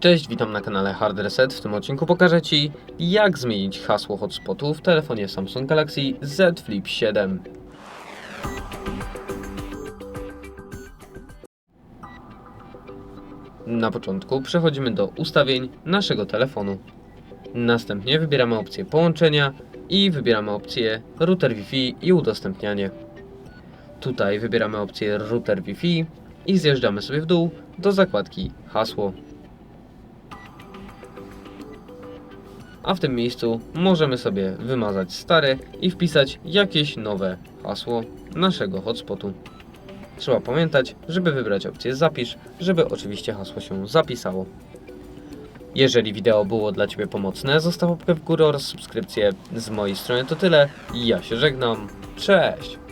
Cześć, witam na kanale Hard Reset. W tym odcinku pokażę Ci, jak zmienić hasło hotspotu w telefonie Samsung Galaxy Z Flip 7. Na początku przechodzimy do ustawień naszego telefonu. Następnie wybieramy opcję połączenia i wybieramy opcję router Wi-Fi i udostępnianie. Tutaj wybieramy opcję router Wi-Fi i zjeżdżamy sobie w dół do zakładki hasło. A w tym miejscu możemy sobie wymazać stare i wpisać jakieś nowe hasło naszego hotspotu. Trzeba pamiętać, żeby wybrać opcję zapisz, żeby oczywiście hasło się zapisało. Jeżeli wideo było dla Ciebie pomocne, zostaw łapkę w górę oraz subskrypcję. Z mojej strony to tyle. Ja się żegnam. Cześć!